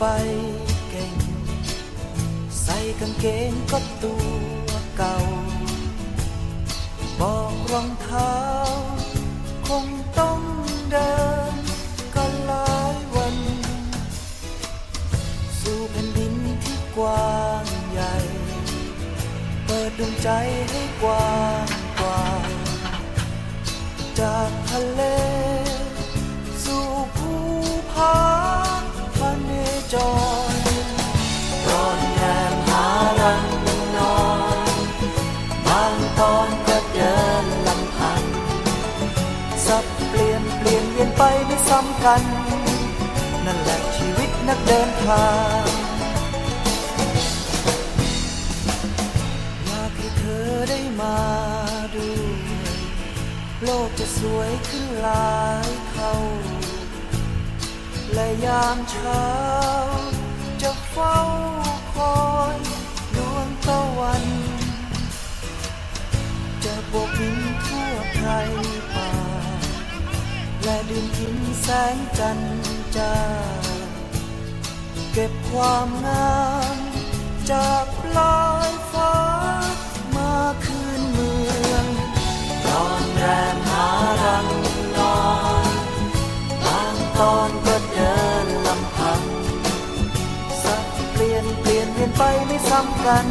เจ้าใบเก่ง ใส่กางเกงก็ตัวเก่า บอกรองเท้า คงต้องเดินกันหลายวัน สู่แผ่นดินที่กว้างใหญ่ เปิดดวงใจให้กว้าง จรร้อนแรมหารังนอนบางตอนก็เดินลำพังสับเปลี่ยนเปลี่ยนเวียนไปไม่ซ้ำกัน นั่นแหละชีวิตนักเดินทางอยากให้เธอได้มาด้วยโลกจะสวยขึ้นหลายเท่า และยามเช้า จะเฝ้าคอยดวงตะวัน จะโบกบินทั่วไพรป่า และดื่มกินแสงจันจ้าเก็บความงามจากปลายฟ้า ไปไม่ซ้ำกัน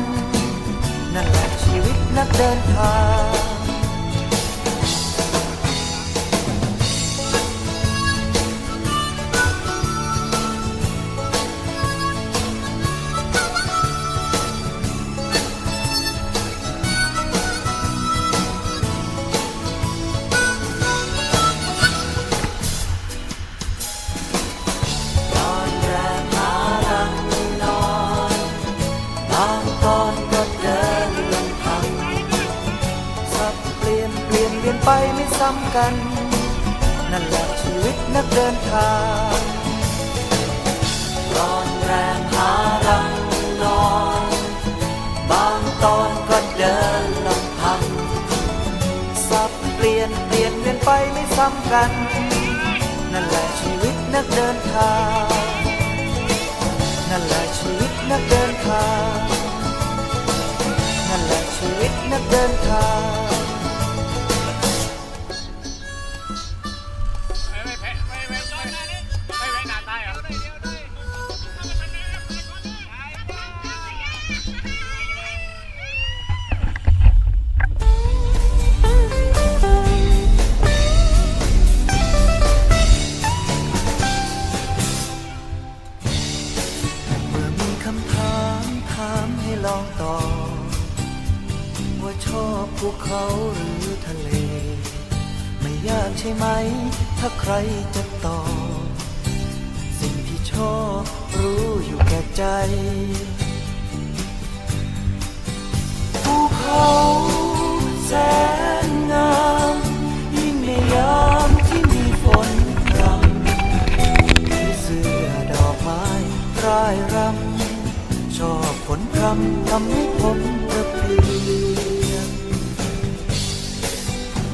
นั่นแหละชีวิตนักเดินทาง ซ้ำกัน นั่นแหละชีวิตนักเดินทางตอนแรกหารังนอน บางตอนก็เดินลำพัง สับเปลี่ยนเปลี่ยนเวียนไปไม่ซ้ำกัน นั่นแหละชีวิตนักเดินทาง นั่นแหละชีวิตนักเดินทาง นั่นแหละชีวิตนักเดินทาง ลองตอบว่าชอบภูเขาหรือทะเล ไม่ยากใช่ไหม ถ้าใครจะตอบสิ่งที่ชอบรู้อยู่แก่ใจภูเขาแสนงามยิ่งในยามที่มีฝนรำผีเสื้อดอกไม้รายรำ อบผลพรำทำให้ผมเพลิดเพลียน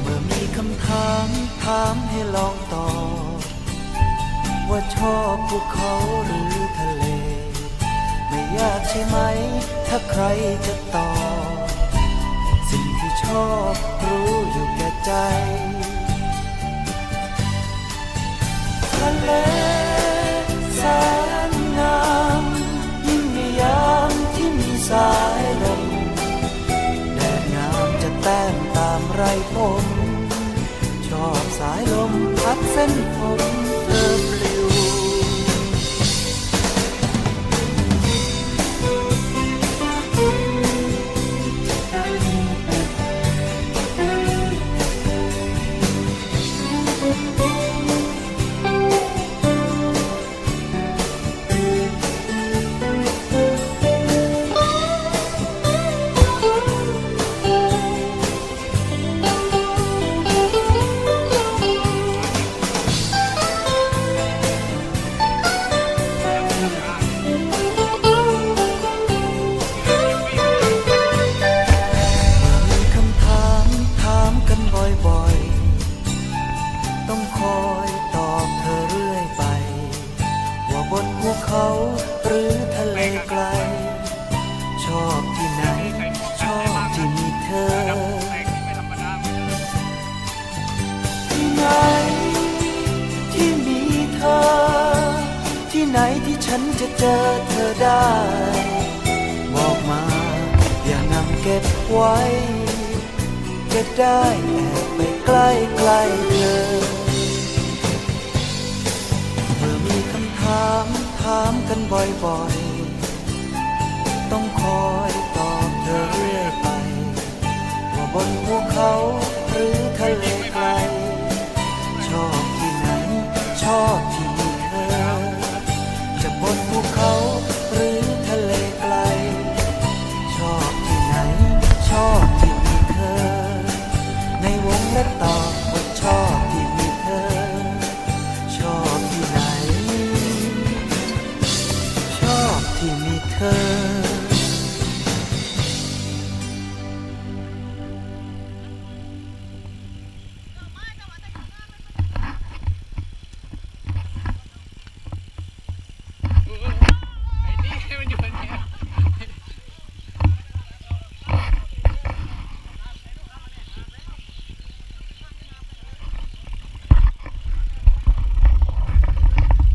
เมื่อมีคำถามถามให้ลองตอบว่าชอบภูเขาหรือทะเล ไม่ยากใช่ไหม ถ้าใครจะตอบ สิ่งที่ชอบรู้อยู่แก่ใจ ไรผม ชอบสายลมพัดเส้นผม ภูเขาหรือทะเลไกล ชอบที่ไหน ชอบที่มีเธอ ที่ไหน ที่มีเธอ ที่ไหนที่ฉันจะเจอเธอได้ บอกมา อย่านำเก็บไว้ จะได้แอบไปใกล้ใกล้ บ่อยๆ ต้องคอยตอบเธอเรื่อยไปว่าบนภูเขา